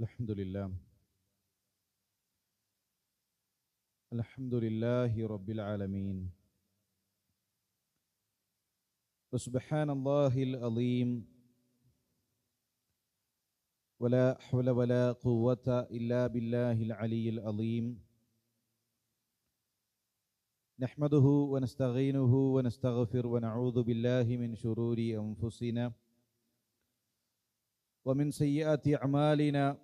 الحمد لله. الحمد لله رب العالمين. وسبحان الله العظيم. ولا حول ولا قوة إلا بالله العلي العظيم. نحمده ونستعينه ونستغفر ونعوذ بالله من شرور أنفسنا. ومن سيئات أعمالنا.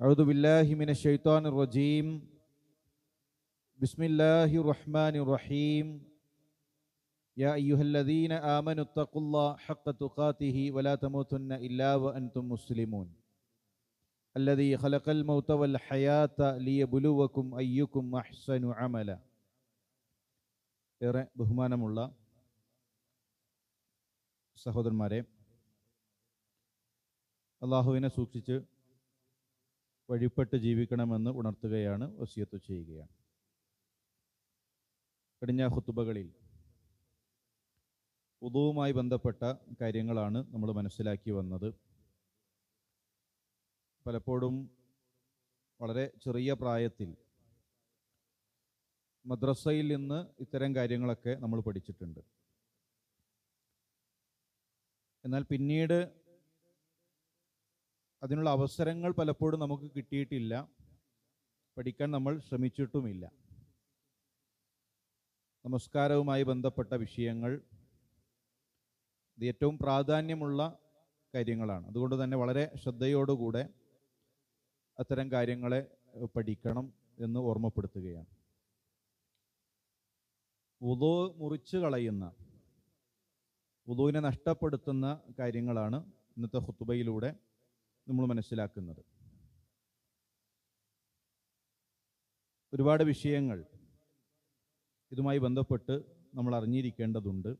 أعوذ بالله من الشيطان الرجيم بسم الله الرحمن الرحيم يا أيها الذين آمنوا اتقوا الله حق تقاته ولا تموتن إلا وأنتم مسلمون الذي خلق الموت والحياة ليبلوكم أيكم أحسن عملا ഏറെ ബഹുമാനമുള്ള സഹോദരന്മാരെ അള്ളാഹുവിനെ സൂക്ഷിച്ച് വഴിപ്പെട്ട് ജീവിക്കണമെന്ന് ഉണർത്തുകയാണ് വസിയത്ത് ചെയ്യുകയാണ്. കഴിഞ്ഞ ഹുത്തുബകളിൽ ഉദവുമായി ബന്ധപ്പെട്ട കാര്യങ്ങളാണ് നമ്മൾ മനസ്സിലാക്കി വന്നത്. പലപ്പോഴും വളരെ ചെറിയ പ്രായത്തിൽ മദ്രസയിൽ നിന്ന് ഇത്തരം കാര്യങ്ങളൊക്കെ നമ്മൾ പഠിച്ചിട്ടുണ്ട്. എന്നാൽ പിന്നീട് അതിനുള്ള അവസരങ്ങൾ പലപ്പോഴും നമുക്ക് കിട്ടിയിട്ടില്ല. പഠിക്കാൻ നമ്മൾ ശ്രമിച്ചിട്ടുമില്ല. നമസ്കാരവുമായി ബന്ധപ്പെട്ട വിഷയങ്ങൾ. ഇത് ഏറ്റവും പ്രാധാന്യമുള്ള കാര്യങ്ങളാണ്. അതുകൊണ്ട് തന്നെ വളരെ ശ്രദ്ധയോടുകൂടെ അത്തരം കാര്യങ്ങളെ പഠിക്കണം എന്ന് ഓർമ്മപ്പെടുത്തുകയാണ്. ഉദോ മുറിച്ച് കളയുന്ന ഉദുവിനെ നഷ്ടപ്പെടുത്തുന്ന കാര്യങ്ങളാണ് ഇന്നത്തെ ഹുത്തുബയിലൂടെ നമ്മൾ മനസ്സിലാക്കുന്നത്. ഒരുപാട് വിഷയങ്ങൾ ഇതുമായി ബന്ധപ്പെട്ട് നമ്മൾ അറിഞ്ഞിരിക്കേണ്ടതുണ്ട്.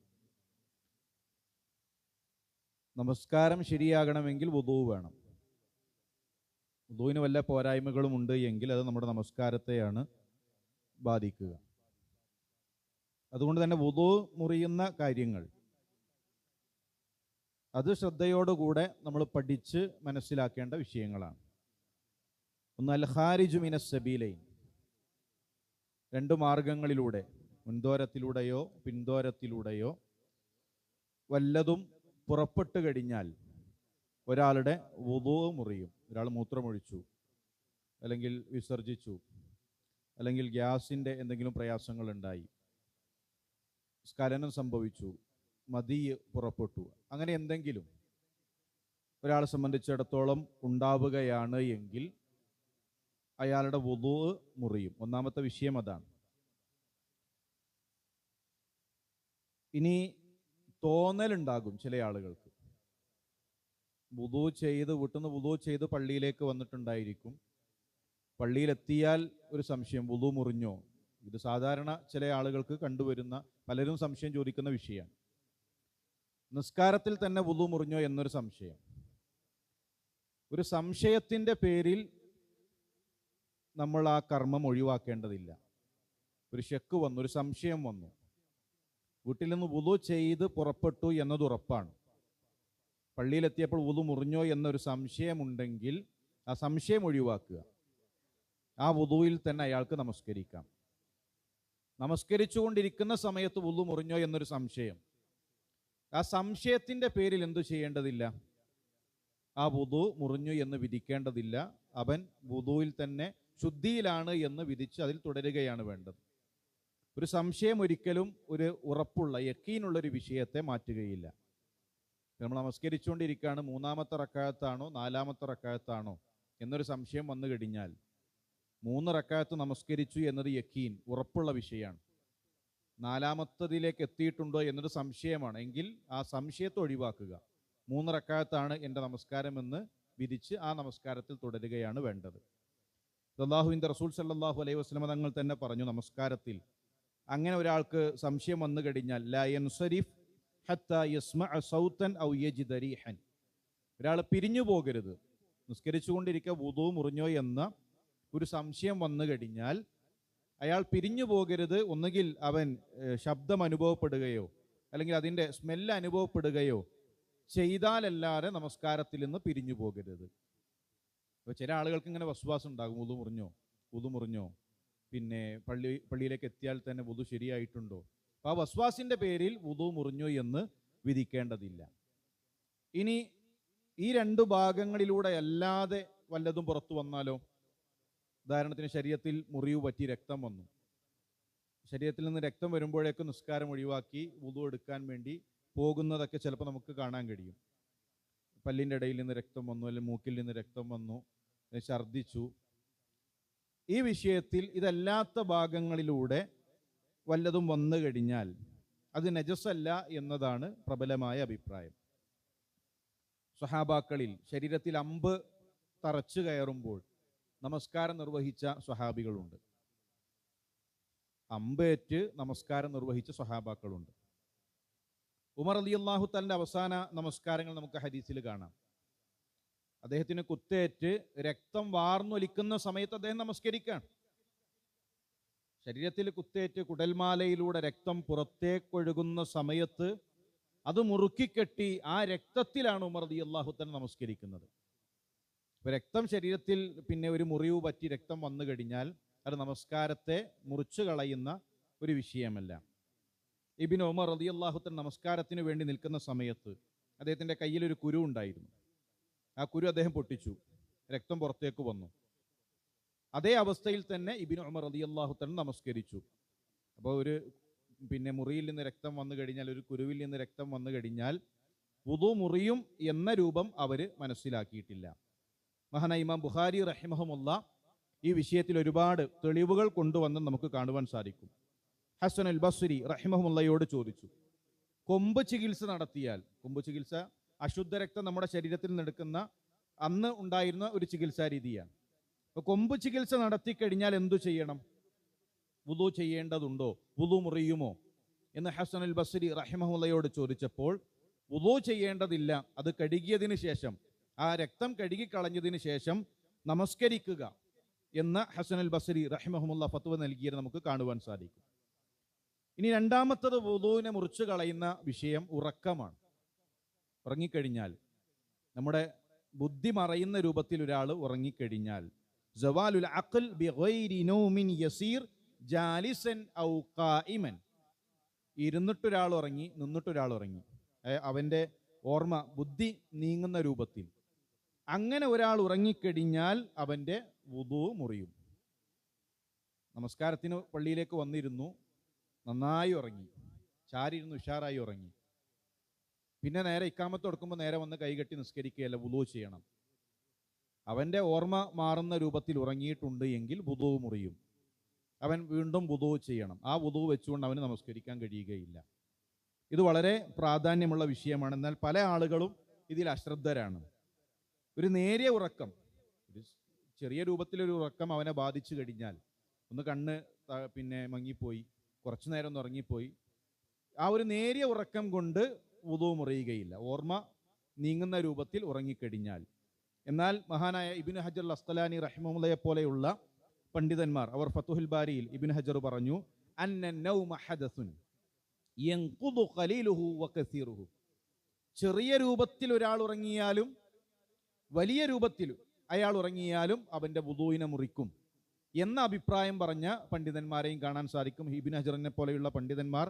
നമസ്കാരം ശരിയാകണമെങ്കിൽ വുതു വേണം. വധുവിന് വല്ല പോരായ്മകളും ഉണ്ട് എങ്കിൽ അത് നമ്മുടെ നമസ്കാരത്തെയാണ് ബാധിക്കുക. അതുകൊണ്ട് തന്നെ വധു മുറിയുന്ന കാര്യങ്ങൾ അത് ശ്രദ്ധയോടുകൂടെ നമ്മൾ പഠിച്ച് മനസ്സിലാക്കേണ്ട വിഷയങ്ങളാണ്. ഒന്ന് അൽ ഖാരിജു മിന സബീലൈൻ. രണ്ട് മാർഗങ്ങളിലൂടെ മുൻതോരത്തിലൂടെയോ പിന്തോരത്തിലൂടെയോ വല്ലതും പുറപ്പെട്ടു കഴിഞ്ഞാൽ ഒരാളുടെ വുതു മുറിയും ഒരാൾ മൂത്രമൊഴിച്ചു അല്ലെങ്കിൽ വിസർജിച്ചു അല്ലെങ്കിൽ ഗ്യാസിന്റെ എന്തെങ്കിലും പ്രയാസങ്ങളുണ്ടായി സ്ഖലനം സംഭവിച്ചു മതി പുറപ്പെട്ടു. അങ്ങനെ എന്തെങ്കിലും ഒരാളെ സംബന്ധിച്ചിടത്തോളം ഉണ്ടാവുകയാണ് എങ്കിൽ അയാളുടെ വുതു മുറിയും. ഒന്നാമത്തെ വിഷയം അതാണ്. ഇനി തോന്നലുണ്ടാകും ചില ആളുകൾക്ക്. വുതു ചെയ്ത് വീട്ടിൽ നിന്ന് വുതു ചെയ്ത് പള്ളിയിലേക്ക് വന്നിട്ടുണ്ടായിരിക്കും. പള്ളിയിലെത്തിയാൽ ഒരു സംശയം വുതു മുറിഞ്ഞോ? ഇത് സാധാരണ ചില ആളുകൾക്ക് കണ്ടുവരുന്ന പലരും സംശയം ചോദിക്കുന്ന വിഷയമാണ്. നിസ്കാരത്തിൽ തന്നെ വുളു മുറിഞ്ഞോ എന്നൊരു സംശയം. ഒരു സംശയത്തിന്റെ പേരിൽ നമ്മൾ ആ കർമ്മം ഒഴിവാക്കേണ്ടതില്ല. ഒരു ഷെക്ക് വന്നു ഒരു സംശയം വന്നു. വീട്ടിൽ നിന്ന് വുളു ചെയ്ത് പുറപ്പെട്ടു എന്നത് ഉറപ്പാണ്. പള്ളിയിലെത്തിയപ്പോൾ വുളു മുറിഞ്ഞോ എന്നൊരു സംശയമുണ്ടെങ്കിൽ ആ സംശയം ഒഴിവാക്കുക. ആ വുതുവിൽ തന്നെ അയാൾക്ക് നമസ്കരിക്കാം. നമസ്കരിച്ചുകൊണ്ടിരിക്കുന്ന സമയത്ത് വുളു മുറിഞ്ഞോ എന്നൊരു സംശയം. ആ സംശയത്തിന്റെ പേരിൽ എന്തു ചെയ്യേണ്ടതില്ല? ആ വുതു മുറിഞ്ഞു എന്ന് വിധിക്കേണ്ടതില്ല. അവൻ വുതുവിൽ തന്നെ ശുദ്ധിയിലാണ് എന്ന് വിധിച്ച് അതിൽ തുടരുകയാണ് വേണ്ടത്. ഒരു സംശയം ഒരിക്കലും ഒരു ഉറപ്പുള്ള യക്കീനുള്ള ഒരു വിഷയത്തെ മാറ്റുകയില്ല. നമ്മൾ നമസ്കരിച്ചുകൊണ്ടിരിക്കുകയാണ് മൂന്നാമത്തെ റക്കായത്താണോ നാലാമത്തെ റക്കായത്താണോ എന്നൊരു സംശയം വന്നു കഴിഞ്ഞാൽ മൂന്ന് റക്കായത്ത് നമസ്കരിച്ചു എന്നത് യക്കീൻ ഉറപ്പുള്ള വിഷയമാണ്. നാലാമത്തതിലേക്ക് എത്തിയിട്ടുണ്ടോ എന്നൊരു സംശയമാണ്. എങ്കിൽ ആ സംശയത്തെ ഒഴിവാക്കുക. മൂന്ന് റക്കായത്താണ് എന്റെ നമസ്കാരമെന്ന് വിരിച്ച് ആ നമസ്കാരത്തിൽ തുടരുകയാണ് വേണ്ടത്. അള്ളാഹുവിന്റെ റസൂൽ സല്ലാഹു അലൈഹി വസ്ലമ തങ്ങൾ തന്നെ പറഞ്ഞു നമസ്കാരത്തിൽ. അങ്ങനെ ഒരാൾക്ക് സംശയം വന്നു കഴിഞ്ഞാൽ ലയൻ യൻസരിഫ് ഹത്ത യസ്മ സൗത്തൻ ഔ യജിദ റീഹൻ. ഒരാൾ പിരിഞ്ഞു പോകരുത്. നിസ്കരിച്ചുകൊണ്ടിരിക്കുക വുതു മുറിഞ്ഞോ എന്ന ഒരു സംശയം വന്നു കഴിഞ്ഞാൽ അയാൾ പിരിഞ്ഞു പോകരുത് ഒന്നുകിൽ അവൻ ശബ്ദം അനുഭവപ്പെടുകയോ അല്ലെങ്കിൽ അതിന്റെ സ്മെല്ല് അനുഭവപ്പെടുകയോ ചെയ്താലല്ലാതെ നമസ്കാരത്തിൽ നിന്ന് പിരിഞ്ഞു പോകരുത്. അപ്പോൾ ചില ആളുകൾക്ക് ഇങ്ങനെ വസ്വാസം ഉണ്ടാകും. ഉതു മുറിഞ്ഞോ? ഉതു മുറിഞ്ഞോ? പിന്നെ പള്ളി പള്ളിയിലേക്ക് എത്തിയാൽ തന്നെ വുതു ശരിയായിട്ടുണ്ടോ? അപ്പോൾ ആ വസ്വാസിന്റെ പേരിൽ വുതു മുറിഞ്ഞു എന്ന് വിധിക്കേണ്ടതില്ല. ഇനി ഈ രണ്ട് ഭാഗങ്ങളിലൂടെ അല്ലാതെ വല്ലതും പുറത്തു വന്നാലോ? ഉദാഹരണത്തിന് ശരീരത്തിൽ മുറിവ് പറ്റി രക്തം വന്നു. ശരീരത്തിൽ നിന്ന് രക്തം വരുമ്പോഴേക്ക് നിസ്കാരം ഒഴിവാക്കി വുതു എടുക്കാൻ വേണ്ടി പോകുന്നതൊക്കെ ചിലപ്പോൾ നമുക്ക് കാണാൻ കഴിയും. പല്ലിന്റെ ഇടയിൽ നിന്ന് രക്തം വന്നു അല്ലെങ്കിൽ മൂക്കിൽ നിന്ന് രക്തം വന്നു ഛർദ്ദിച്ചു. ഈ വിഷയത്തിൽ ഇതല്ലാത്ത ഭാഗങ്ങളിലൂടെ വല്ലതും വന്നു കഴിഞ്ഞാൽ അത് നജസല്ല എന്നതാണ് പ്രബലമായ അഭിപ്രായം. സ്വഹാബാക്കളിൽ ശരീരത്തിൽ അമ്പ് തറച്ചു കയറുമ്പോൾ നമസ്കാരം നിർവഹിച്ച സ്വഹാബികളുണ്ട്. അമ്പേറ്റ് നമസ്കാരം നിർവഹിച്ച സ്വഹാബാക്കളുണ്ട്. ഉമർ അലി അള്ളാഹു അവസാന നമസ്കാരങ്ങൾ നമുക്ക് ഹദീസിൽ കാണാം. അദ്ദേഹത്തിന് കുത്തേറ്റ് രക്തം വാർന്നൊലിക്കുന്ന സമയത്ത് അദ്ദേഹം നമസ്കരിക്കുകയാണ് ശരീരത്തിൽ കുത്തേറ്റ് കുടൽമാലയിലൂടെ രക്തം പുറത്തേക്കൊഴുകുന്ന സമയത്ത് അത് മുറുക്കിക്കെട്ടി ആ രക്തത്തിലാണ് ഉമർ അലി അള്ളാഹു നമസ്കരിക്കുന്നത്. ഇപ്പൊ രക്തം ശരീരത്തിൽ പിന്നെ ഒരു മുറിവ് പറ്റി രക്തം വന്നു കഴിഞ്ഞാൽ അത് നമസ്കാരത്തെ മുറിച്ചു കളയുന്ന ഒരു വിഷയമല്ല. ഇബിൻ ഒമർ റതി അള്ളാഹുത്തൻ നമസ്കാരത്തിന് വേണ്ടി നിൽക്കുന്ന സമയത്ത് അദ്ദേഹത്തിന്റെ കയ്യിൽ ഒരു കുരു ഉണ്ടായിരുന്നു. ആ കുരു അദ്ദേഹം പൊട്ടിച്ചു. രക്തം പുറത്തേക്ക് വന്നു. അതേ അവസ്ഥയിൽ തന്നെ ഇബിൻ ഉമർ റതി അള്ളാഹുത്തൻ നമസ്കരിച്ചു. അപ്പോൾ ഒരു പിന്നെ മുറിയിൽ നിന്ന് രക്തം വന്നു കഴിഞ്ഞാൽ ഒരു കുരുവിൽ നിന്ന് രക്തം വന്നു കഴിഞ്ഞാൽ പുതു മുറിയും എന്ന രൂപം അവർ മനസ്സിലാക്കിയിട്ടില്ല. മഹാന ഇമാം ബുഹാരി റഹിമഹമുല്ല ഈ വിഷയത്തിൽ ഒരുപാട് തെളിവുകൾ കൊണ്ടുവന്ന് നമുക്ക് കാണുവാൻ സാധിക്കും. ഹസൻ അൽ ബസുരി റഹിമഹമുല്ലയോട് ചോദിച്ചു കൊമ്പ് ചികിത്സ നടത്തിയാൽ കൊമ്പ് ചികിത്സ അശുദ്ധ രക്തം നമ്മുടെ ശരീരത്തിൽ നിന്നെടുക്കുന്ന അന്ന് ഉണ്ടായിരുന്ന ഒരു ചികിത്സാ രീതിയാണ്. അപ്പോൾ കൊമ്പ് ചികിത്സ നടത്തി കഴിഞ്ഞാൽ എന്തു ചെയ്യണം? വുതു ചെയ്യേണ്ടതുണ്ടോ? വുതു മുറിയുമോ? എന്ന് ഹസൻ അൽ ബസുരി റഹിമഹുല്ലയോട് ചോദിച്ചപ്പോൾ വുതു ചെയ്യേണ്ടതില്ല. അത് കഴുകിയതിന് ശേഷം ആ രക്തം കഴുകിക്കളഞ്ഞതിന് ശേഷം നമസ്കരിക്കുക എന്ന ഹസൻ അൽ ബസരി റഹിമഹമുല്ല ഫത്വ നൽകിയത് നമുക്ക് കാണുവാൻ സാധിക്കും. ഇനി രണ്ടാമത്തത് വുദുവിനെ മുറിച്ചു കളയുന്ന വിഷയം ഉറക്കമാണ്. ഉറങ്ങിക്കഴിഞ്ഞാൽ നമ്മുടെ ബുദ്ധി മറയുന്ന രൂപത്തിൽ ഒരാൾ ഉറങ്ങിക്കഴിഞ്ഞാൽ ജവാലുൽ അഖൽ ബിഗൈരി നൗമിൻ യസീർ ജാലിസൻ ഔ ഖായിമൻ ഇരുന്നിട്ടൊരാൾ ഉറങ്ങി നിന്നിട്ടൊരാൾ ഉറങ്ങി. അവന്റെ ഓർമ്മ ബുദ്ധി നീങ്ങുന്ന രൂപത്തിൽ. അങ്ങനെ ഒരാൾ ഉറങ്ങിക്കഴിഞ്ഞാൽ അവന്റെ വുതു മുറിയും. നമസ്കാരത്തിന് പള്ളിയിലേക്ക് വന്നിരുന്നു. നന്നായി ഉറങ്ങി. ചാരിയിരുന്ന് ഉഷാറായി ഉറങ്ങി. പിന്നെ നേരെ ഇക്കാമത്ത് കൊടുക്കുമ്പോൾ നേരെ വന്ന് കൈകെട്ടി നിസ്കരിക്കുകയല്ല വുതു ചെയ്യണം. അവന്റെ ഓർമ്മ മാറുന്ന രൂപത്തിൽ ഉറങ്ങിയിട്ടുണ്ട് എങ്കിൽ വുതു മുറിയും. അവൻ വീണ്ടും വുതു ചെയ്യണം. ആ വുതു വെച്ചുകൊണ്ട് അവന് നമസ്കരിക്കാൻ കഴിയുകയില്ല. ഇത് വളരെ പ്രാധാന്യമുള്ള വിഷയമാണ്. എന്നാൽ പല ആളുകളും ഇതിൽ അശ്രദ്ധരാണ്. ഒരു നേരിയ ഉറക്കം. ഒരു ചെറിയ രൂപത്തിലൊരു ഉറക്കം അവനെ ബാധിച്ചു കഴിഞ്ഞാൽ ഒന്ന് കണ്ണ് പിന്നെ മങ്ങിപ്പോയി കുറച്ചു നേരം ഒന്ന് ഉറങ്ങിപ്പോയി. ആ ഒരു നേരിയ ഉറക്കം കൊണ്ട് ഉതവ് മുറിയുകയില്ല. ഓർമ്മ നീങ്ങുന്ന രൂപത്തിൽ ഉറങ്ങിക്കഴിഞ്ഞാൽ. എന്നാൽ മഹാനായ ഇബിൻ ഹജർ അസ്തലാനി റഹിമുല്ലയെ പോലെയുള്ള പണ്ഡിതന്മാർ അവർ ഫത്തുഹുൽ ബാരിയിൽ ഇബിൻ ഹജർ പറഞ്ഞു ചെറിയ രൂപത്തിൽ ഒരാൾ ഉറങ്ങിയാലും വലിയ രൂപത്തിൽ അയാൾ ഉറങ്ങിയാലും അവന്റെ വുദൂയിനെ മുറിക്കും എന്ന അഭിപ്രായം പറഞ്ഞ പണ്ഡിതന്മാരെയും കാണാൻ സാധിക്കും. ഹിബിൻ ഹജറിനെ പോലെയുള്ള പണ്ഡിതന്മാർ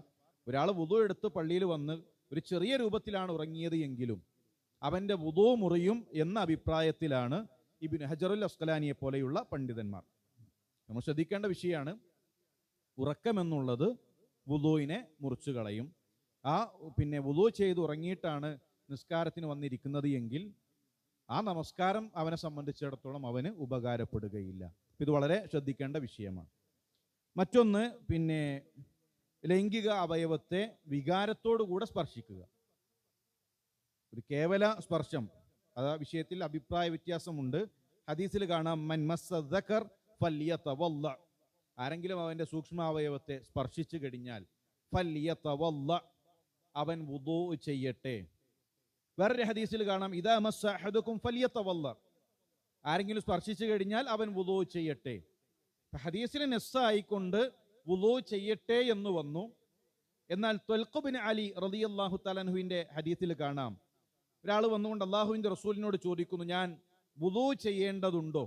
ഒരാൾ വുദു എടുത്ത് പള്ളിയിൽ വന്ന് ഒരു ചെറിയ രൂപത്തിലാണ് ഉറങ്ങിയത് എങ്കിലും അവന്റെ വുദു മുറിയും എന്ന അഭിപ്രായത്തിലാണ് ഇബിൻ ഹജറുൽ അസ്കലാനിയെ പോലെയുള്ള പണ്ഡിതന്മാർ. നമ്മൾ ശ്രദ്ധിക്കേണ്ട വിഷയമാണ് ഉറക്കമെന്നുള്ളത് വുദുവിനെ മുറിച്ചു കളയും. ആ പിന്നെ വുദു ചെയ്ത് ഉറങ്ങിയിട്ടാണ് നിസ്കാരത്തിന് വന്നിരിക്കുന്നത് എങ്കിൽ ആ നമസ്കാരം അവനെ സംബന്ധിച്ചിടത്തോളം അവന് ഉപകാരപ്പെടുകയില്ല. ഇത് വളരെ ശ്രദ്ധിക്കേണ്ട വിഷയമാണ്. മറ്റൊന്ന് പിന്നെ ലൈംഗിക അവയവത്തെ വികാരത്തോടുകൂടെ സ്പർശിക്കുക. ഒരു കേവല സ്പർശം അത് വിഷയത്തിൽ അഭിപ്രായ വ്യത്യാസമുണ്ട്. ഹദീസിൽ കാണാം മൻ മസ്സ ദക്കർ ഫല്യതവല്ല. ആരെങ്കിലും അവന്റെ സൂക്ഷ്മാവയവത്തെ സ്പർശിച്ചു കഴിഞ്ഞാൽ ഫല്യതവല്ല അവൻ വുദൂ ചെയ്യട്ടെ. വേറൊരു ഹദീസിൽ കാണാം ഇതാ മസ്സ ഫലിയത്തവല്ല ആരെങ്കിലും സ്പർശിച്ചു കഴിഞ്ഞാൽ അവൻ വുലോ ചെയ്യട്ടെ. ഹദീസിന് നെസ്സായിക്കൊണ്ട് വുലോ ചെയ്യട്ടെ എന്ന് വന്നു. എന്നാൽ ത്വൽഖുബിൻ അലി റതി അള്ളാഹു തലൻഹുവിന്റെ ഹദീസിൽ കാണാം. ഒരാൾ വന്നുകൊണ്ട് അള്ളാഹുവിന്റെ റസൂലിനോട് ചോദിക്കുന്നു ഞാൻ വുലോ ചെയ്യേണ്ടതുണ്ടോ?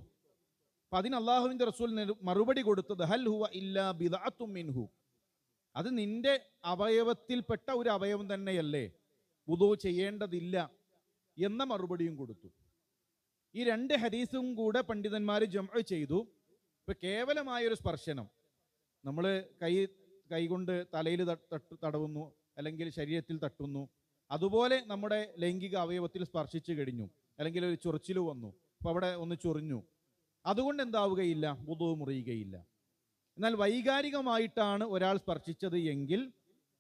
അപ്പൊ അതിന് അള്ളാഹുവിന്റെ റസൂൽ മറുപടി കൊടുത്തത് ഹൽ ഹുവ ഇല്ലാ ബിദാത്തും മിൻഹു. അത് നിന്റെ അവയവത്തിൽപ്പെട്ട ഒരു അവയവം തന്നെയല്ലേ? വുദൂ ചെയ്യേണ്ടതില്ല എന്ന മറുപടിയും കൊടുത്തു. ഈ രണ്ട് ഹദീസും കൂടെ പണ്ഡിതന്മാർ ജംഅ ചെയ്തു. ഇപ്പൊ കേവലമായൊരു സ്പർശനം. നമ്മൾ കൈ കൈകൊണ്ട് തലയിൽ തട്ട് തടവുന്നു അല്ലെങ്കിൽ ശരീരത്തിൽ തട്ടുന്നു. അതുപോലെ നമ്മുടെ ലൈംഗിക അവയവത്തിൽ സ്പർശിച്ചു കഴിഞ്ഞു. അല്ലെങ്കിൽ ഒരു ചൊറിച്ചിൽ വന്നു. അപ്പൊ അവിടെ ഒന്ന് ചൊറിഞ്ഞു. അതുകൊണ്ട് എന്താവുകയില്ല? വുദു മുറിയുകയില്ല. എന്നാൽ വൈകാരികമായിട്ടാണ് ഒരാൾ സ്പർശിച്ചത് എങ്കിൽ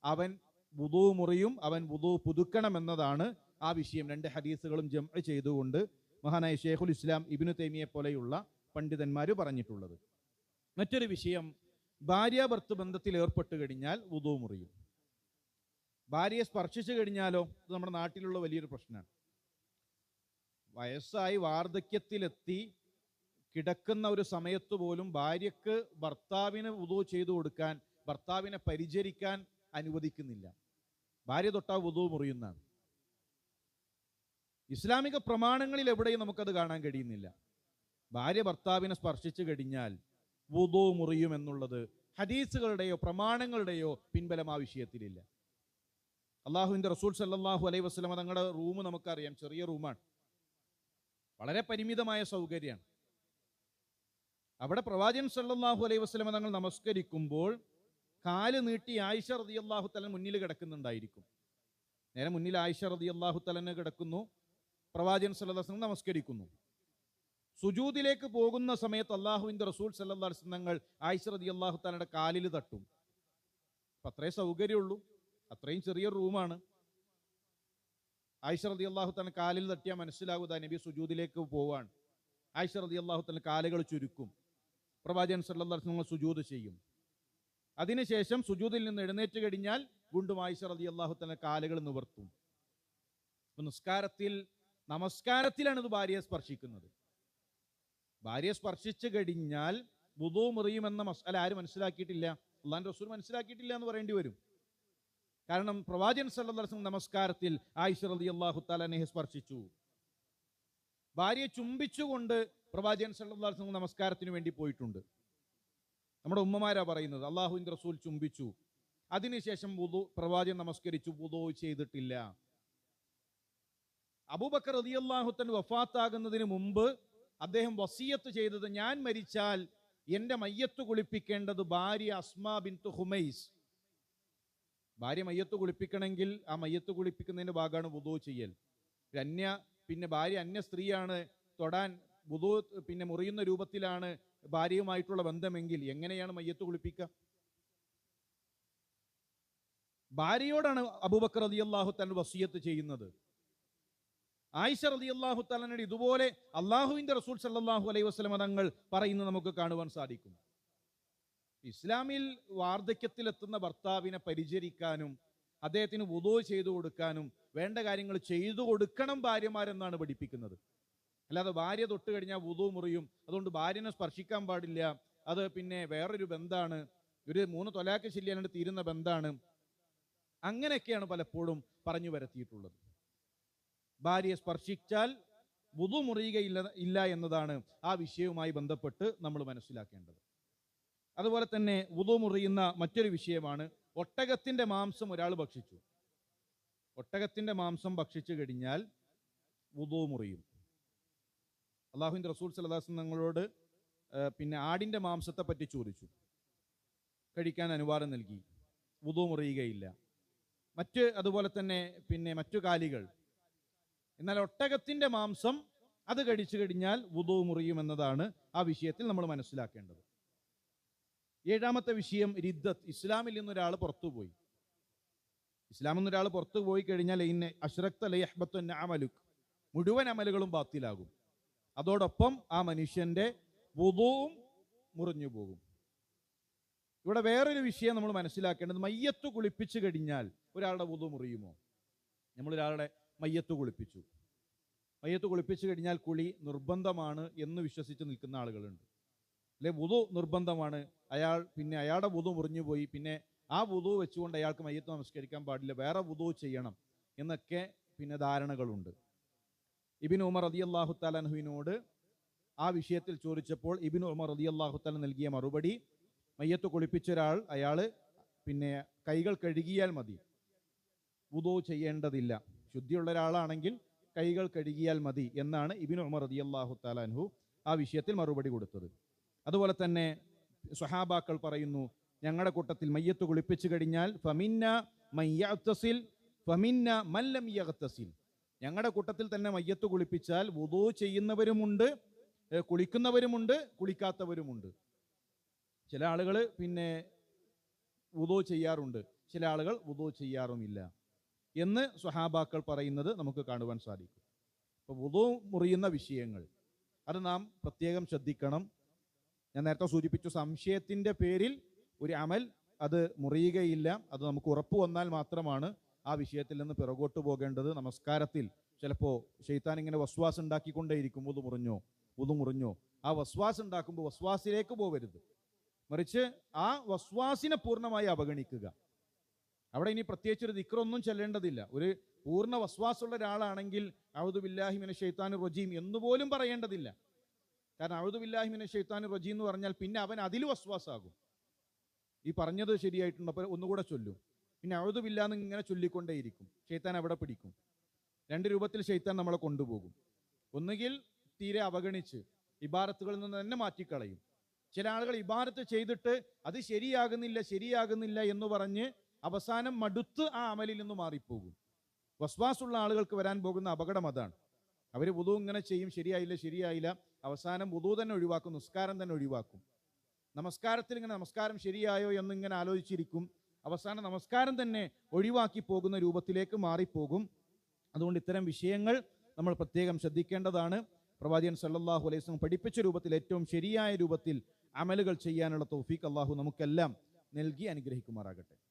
അവൻ വുദു മുറിയും അവൻ വുദു പുതുക്കണം എന്നതാണ് ആ വിഷയം. രണ്ട് ഹദീസുകളും ജം ചെയ്തുകൊണ്ട് മഹാനായ ഷേഖുൽ ഇസ്ലാം ഇബിനു തൈമിയെ പോലെയുള്ള പണ്ഡിതന്മാർ പറഞ്ഞിട്ടുള്ളത്. മറ്റൊരു വിഷയം ഭാര്യാഭർത്ത് ബന്ധത്തിൽ ഏർപ്പെട്ട് കഴിഞ്ഞാൽ വുദു മുറിയും. ഭാര്യയെ സ്പർശിച്ചു കഴിഞ്ഞാലോ? ഇത് നമ്മുടെ നാട്ടിലുള്ള വലിയൊരു പ്രശ്നമാണ്. വയസ്സായി വാർദ്ധക്യത്തിലെത്തി കിടക്കുന്ന ഒരു സമയത്ത് പോലും ഭാര്യക്ക് ഭർത്താവിന് വുദു ചെയ്തു കൊടുക്കാൻ ഭർത്താവിനെ പരിചരിക്കാൻ അനുവദിക്കുന്നില്ല. ഭാര്യ തൊട്ടാ വധു മുറിയുന്നതാണ്. ഇസ്ലാമിക പ്രമാണങ്ങളിൽ എവിടെയും നമുക്കത് കാണാൻ കഴിയുന്നില്ല. ഭാര്യ ഭർത്താവിനെ സ്പർശിച്ചു കഴിഞ്ഞാൽ വുദു മുറിയും എന്നുള്ളത് ഹദീസുകളുടെയോ പ്രമാണങ്ങളുടെയോ പിൻബലം ആ വിഷയത്തിലില്ല. അള്ളാഹുവിന്റെ റസൂൽ സല്ലാഹു അലൈഹി വസ്ലമ തങ്ങളുടെ റൂം നമുക്കറിയാം. ചെറിയ റൂമാണ്. വളരെ പരിമിതമായ സൗകര്യമാണ്. അവിടെ പ്രവാചകൻ സല്ലാഹു അലൈഹി വസ്ലമ തങ്ങൾ നമസ്കരിക്കുമ്പോൾ കാൽ നീട്ടി ആയിഷ റളിയല്ലാഹു തലൻ മുന്നിൽ കിടക്കുന്നുണ്ടായിരിക്കും. നേരെ മുന്നിൽ ആയിഷ റളിയല്ലാഹു തലന് കിടക്കുന്നു. പ്രവാചകൻ വസല്ലം നമസ്കരിക്കുന്നു. സുജൂദിലേക്ക് പോകുന്ന സമയത്ത് അള്ളാഹുവിന്റെ റസൂൽ വസല്ലം തങ്ങൾ ആയിഷ റളിയല്ലാഹു തലയുടെ കാലിൽ തട്ടും. അപ്പൊ അത്രേ സൗകര്യമുള്ളൂ അത്രയും ചെറിയ റൂമാണ്. ആയിഷ റതി അള്ളാഹു കാലിൽ തട്ടിയാൽ മനസ്സിലാകുക നബി സുജൂദിലേക്ക് പോവാണ്. ആയിഷ റതി അള്ളാഹു കാലുകൾ ചുരുക്കും. പ്രവാചകൻ സല്ലാസ്ലങ്ങൾ സുജൂദ് ചെയ്യും. അതിനുശേഷം സുജൂതിൽ നിന്ന് എഴുന്നേറ്റ് കഴിഞ്ഞാൽ വീണ്ടും ആയിഷ റതി അള്ളാഹു തന്നെ കാലുകൾ നിവർത്തും. നിസ്കാരത്തിൽ നമസ്കാരത്തിലാണ് ഇത് ഭാര്യയെ സ്പർശിക്കുന്നത്. ഭാര്യയെ സ്പർശിച്ചു കഴിഞ്ഞാൽ ബുധവും മുറിയുമെന്ന മസാല ആരും മനസ്സിലാക്കിയിട്ടില്ല. അള്ളാൻ റസൂൽ മനസ്സിലാക്കിയിട്ടില്ല എന്ന് പറയേണ്ടി വരും. കാരണം പ്രവാചകൻ വസല്ലം നമസ്കാരത്തിൽ ആയിഷ റളിയല്ലാഹു തആലയെ സ്പർശിച്ചു. ഭാര്യയെ ചുംബിച്ചുകൊണ്ട് പ്രവാചകൻ വസല്ലം നമസ്കാരത്തിന് വേണ്ടി പോയിട്ടുണ്ട്. നമ്മുടെ ഉമ്മമാരാ പറയുന്നത് അള്ളാഹുവിന്റെ റസൂൽ ചുംബിച്ചു. അതിനുശേഷം വുദു പ്രവാചകൻ നമസ്കരിച്ചു വുദു ചെയ്തിട്ടില്ല. അബൂബക്കർ റളിയല്ലാഹു തൻ വഫാത്താകുന്നതിന് മുമ്പ് അദ്ദേഹം വസീയത്ത് ചെയ്തത് ഞാൻ മരിച്ചാൽ എന്റെ മയ്യത്ത് കുളിപ്പിക്കേണ്ടത് ഭാര്യ അസ്മാ ബിൻതു ഹുമൈസ്. ഭാര്യ മയ്യത്ത് കുളിപ്പിക്കണമെങ്കിൽ ആ മയ്യത്ത് കുളിപ്പിക്കുന്നതിന്റെ ഭാഗമാണ് വുദു ചെയ്യൽ. അന്യ പിന്നെ ഭാര്യ അന്യ സ്ത്രീയാണ് തൊടാൻ വുദു പിന്നെ മുറിയുന്ന രൂപത്തിലാണ് ഭാര്യയുമായിട്ടുള്ള ബന്ധമെങ്കിൽ എങ്ങനെയാണ് മയ്യത്ത് കുളിപ്പിക്കുക? ഭാര്യയോടാണ് അബൂബക്കർ അലി അള്ളാഹു താൻ വസീയത്ത് ചെയ്യുന്നത്. ആയിഷ റതി അള്ളാഹു തലനോട് ഇതുപോലെ അള്ളാഹുവിന്റെ റസൂൽ സല്ലാഹു അലൈഹി വസ്ലമ തങ്ങൾ പറയുന്നത് നമുക്ക് കാണുവാൻ സാധിക്കും. ഇസ്ലാമിൽ വാർദ്ധക്യത്തിലെത്തുന്ന ഭർത്താവിനെ പരിചരിക്കാനും അദ്ദേഹത്തിന് ഉദോ ചെയ്തു കൊടുക്കാനും വേണ്ട കാര്യങ്ങൾ ചെയ്തു കൊടുക്കണം ഭാര്യമാരെന്നാണ് പഠിപ്പിക്കുന്നത്. അല്ലാതെ ഭാര്യ തൊട്ട് കഴിഞ്ഞാൽ വുതു മുറിയും. അതുകൊണ്ട് ഭാര്യനെ സ്പർശിക്കാൻ പാടില്ല. അത് പിന്നെ വേറൊരു ബന്ധാണ്. ഒരു മൂന്ന് തൊലാക്ക് ശല്യാനായിട്ട് തീരുന്ന ബന്ധാണ്. അങ്ങനെയൊക്കെയാണ് പലപ്പോഴും പറഞ്ഞു വരത്തിയിട്ടുള്ളത്. ഭാര്യയെ സ്പർശിച്ചാൽ വുതു മുറിയുകയില്ല ഇല്ല എന്നതാണ് ആ വിഷയവുമായി ബന്ധപ്പെട്ട് നമ്മൾ മനസ്സിലാക്കേണ്ടത്. അതുപോലെ തന്നെ വുതു മുറിയുന്ന മറ്റൊരു വിഷയമാണ് ഒട്ടകത്തിന്റെ മാംസം ഒരാൾ ഭക്ഷിച്ചു. ഒട്ടകത്തിന്റെ മാംസം ഭക്ഷിച്ചു കഴിഞ്ഞാൽ വുതു മുറിയും. അള്ളാഹുവിന്റെ റസൂൽ സലദാസ് ഞങ്ങളോട് പിന്നെ ആടിന്റെ മാംസത്തെ പറ്റി ചോദിച്ചു. കഴിക്കാൻ അനുവാദം നൽകി. വുതു മുറിയുകയില്ല. മറ്റ് അതുപോലെ തന്നെ പിന്നെ മറ്റു കാലികൾ. എന്നാൽ ഒട്ടകത്തിന്റെ മാംസം അത് കഴിച്ചു കഴിഞ്ഞാൽ വുതു മുറിയും എന്നതാണ് ആ വിഷയത്തിൽ നമ്മൾ മനസ്സിലാക്കേണ്ടത്. ഏഴാമത്തെ വിഷയം രിദ്ദത്ത്. ഇസ്ലാമിൽ നിന്നൊരാൾ പുറത്തുപോയി. ഇസ്ലാമിൽ നിന്നൊരാൾ പുറത്തു പോയി കഴിഞ്ഞാൽ ഇന്നെ അഷ്റഖ് അമലുക് മുഴുവൻ അമലുകളും ബാത്തിലാകും. അതോടൊപ്പം ആ മനുഷ്യന്റെ വുതുവും മുറിഞ്ഞു പോകും. ഇവിടെ വേറൊരു വിഷയം നമ്മൾ മനസ്സിലാക്കേണ്ടത് മയ്യത്ത് കുളിപ്പിച്ചു കഴിഞ്ഞാൽ ഒരാളുടെ വുതു മുറിയുമോ? നമ്മൾ ഒരാളുടെ മയ്യത്ത് കുളിപ്പിച്ചു. മയ്യത്ത് കുളിപ്പിച്ചു കഴിഞ്ഞാൽ കുളി നിർബന്ധമാണ് എന്ന് വിശ്വസിച്ച് നിൽക്കുന്ന ആളുകളുണ്ട്. അല്ലെ വുതു നിർബന്ധമാണ്. അയാൾ പിന്നെ അയാളുടെ വുതു മുറിഞ്ഞു പോയി. പിന്നെ ആ വുതു വെച്ചുകൊണ്ട് അയാൾക്ക് മയ്യത്ത് നമസ്കരിക്കാൻ പാടില്ല. വേറെ വുതു ചെയ്യണം എന്നൊക്കെ പിന്നെ ധാരണകളുണ്ട്. ഇബിൻ ഉമർ അലി അള്ളാഹു തലൻഹുവിനോട് ആ വിഷയത്തിൽ ചോദിച്ചപ്പോൾ ഇബിൻ ഉമർ അലി അള്ളാഹു തല നൽകിയ മറുപടി മയ്യത്ത് കുളിപ്പിച്ച ഒരാൾ അയാൾ പിന്നെ കൈകൾ കഴുകിയാൽ മതി. ഉദോ ചെയ്യേണ്ടതില്ല. ശുദ്ധിയുള്ള ഒരാളാണെങ്കിൽ കൈകൾ കഴുകിയാൽ മതി എന്നാണ് ഇബിൻ ഉമർ അലി അള്ളാഹു തലാൻഹു ആ വിഷയത്തിൽ മറുപടി കൊടുത്തത്. അതുപോലെ തന്നെ സ്വഹാബാക്കൾ പറയുന്നു ഞങ്ങളുടെ കൂട്ടത്തിൽ മയ്യത്ത് കുളിപ്പിച്ചു കഴിഞ്ഞാൽ ഫമിന്ന മയ്യത്തസിൽ ഫമിന്ന മല്ലം യഗത്തസിൽ ഞങ്ങളുടെ കൂട്ടത്തിൽ തന്നെ മയ്യത്ത് കുളിപ്പിച്ചാൽ വുതു ചെയ്യുന്നവരുമുണ്ട് കുളിക്കുന്നവരുമുണ്ട് കുളിക്കാത്തവരുമുണ്ട്. ചില ആളുകൾ പിന്നെ വുതു ചെയ്യാറുണ്ട് ചില ആളുകൾ വുതു ചെയ്യാറുമില്ല എന്ന് സ്വഹാബാക്കൾ പറയുന്നത് നമുക്ക് കാണുവാൻ സാധിക്കും. അപ്പോൾ വുതു മുറിയുന്ന വിഷയങ്ങൾ അത് നാം പ്രത്യേകം ശ്രദ്ധിക്കണം. ഞാൻ നേരത്തെ സൂചിപ്പിച്ച സംശയത്തിന്റെ പേരിൽ ഒരു അമൽ അത് മുറിയുകയില്ല അത് നമുക്ക് ഉറപ്പ് വന്നാൽ മാത്രമാണ് ആ വിഷയത്തിൽ നിന്ന് പിറകോട്ട് പോകേണ്ടത് നമസ്കാരത്തിൽ. ചിലപ്പോൾ ഷെയ്ത്താൻ ഇങ്ങനെ വസ്വാസ് ഉണ്ടാക്കിക്കൊണ്ടേയിരിക്കും ഉതു മുറിഞ്ഞോ? ഉതു മുറിഞ്ഞോ? ആ വസ്വാസ് ഉണ്ടാക്കുമ്പോൾ വസ്വാസിലേക്ക് പോകരുത് മറിച്ച് ആ വസ്വാസിനെ പൂർണമായി അവഗണിക്കുക. അവിടെ ഇനി പ്രത്യേകിച്ച് ഒരു ദിക്റൊന്നും ചെല്ലേണ്ടതില്ല. ഒരു പൂർണ വസ്വാസുള്ള ഒരാളാണെങ്കിൽ ഔദു ബില്ലാഹിമിനെ ഷെയ്ത്താൻ റജീം എന്നുപോലും പറയേണ്ടതില്ല. കാരണം ഔദു ബില്ലാഹിമിനെ ഷെയ്ത്താൻ റജീം എന്ന് പറഞ്ഞാൽ പിന്നെ അവൻ അതിൽ വസ്വാസാകും. ഈ പറഞ്ഞത് ശരിയായിട്ടുണ്ട് അപ്പോൾ ഒന്നുകൂടെ ചൊല്ലും. പിന്നെ അഴുതുമില്ലാന്ന് ഇങ്ങനെ ചൊല്ലിക്കൊണ്ടേയിരിക്കും. ഷെയ്ത്താൻ അവിടെ പിടിക്കും. രണ്ട് രൂപത്തിൽ ഷെയ്ത്താൻ നമ്മളെ കൊണ്ടുപോകും. ഒന്നുകിൽ തീരെ അവഗണിച്ച് ഇബാരത്തുകളിൽ നിന്ന് തന്നെ മാറ്റിക്കളയും. ചില ആളുകൾ ഇബാരത്ത് ചെയ്തിട്ട് അത് ശരിയാകുന്നില്ല ശരിയാകുന്നില്ല എന്ന് പറഞ്ഞ് അവസാനം മടുത്ത് ആ അമലിൽ നിന്ന് മാറിപ്പോകും. വസ്വാസുള്ള ആളുകൾക്ക് വരാൻ പോകുന്ന അപകടം അതാണ്. അവർ വുതു ഇങ്ങനെ ചെയ്യും ശരിയായില്ല ശരിയായില്ല. അവസാനം വുതു തന്നെ ഒഴിവാക്കും നിസ്കാരം തന്നെ ഒഴിവാക്കും. നമസ്കാരത്തിൽ ഇങ്ങനെ നമസ്കാരം ശരിയായോ? എന്നിങ്ങനെ ആലോചിച്ചിരിക്കും. അവസാനം നമസ്കാരം തന്നെ ഒഴിവാക്കി പോകുന്ന രൂപത്തിലേക്ക് മാറിപ്പോകും. അതുകൊണ്ട് ഇത്തരം വിഷയങ്ങൾ നമ്മൾ പ്രത്യേകം ശ്രദ്ധിക്കേണ്ടതാണ്. പ്രവാചകൻ സല്ലാഹു അലൈഹി പഠിപ്പിച്ച രൂപത്തിൽ ഏറ്റവും ശരിയായ രൂപത്തിൽ അമലുകൾ ചെയ്യാനുള്ള തൗഫീഖ് അള്ളാഹു നമുക്കെല്ലാം നൽകി അനുഗ്രഹിക്കുമാറാകട്ടെ.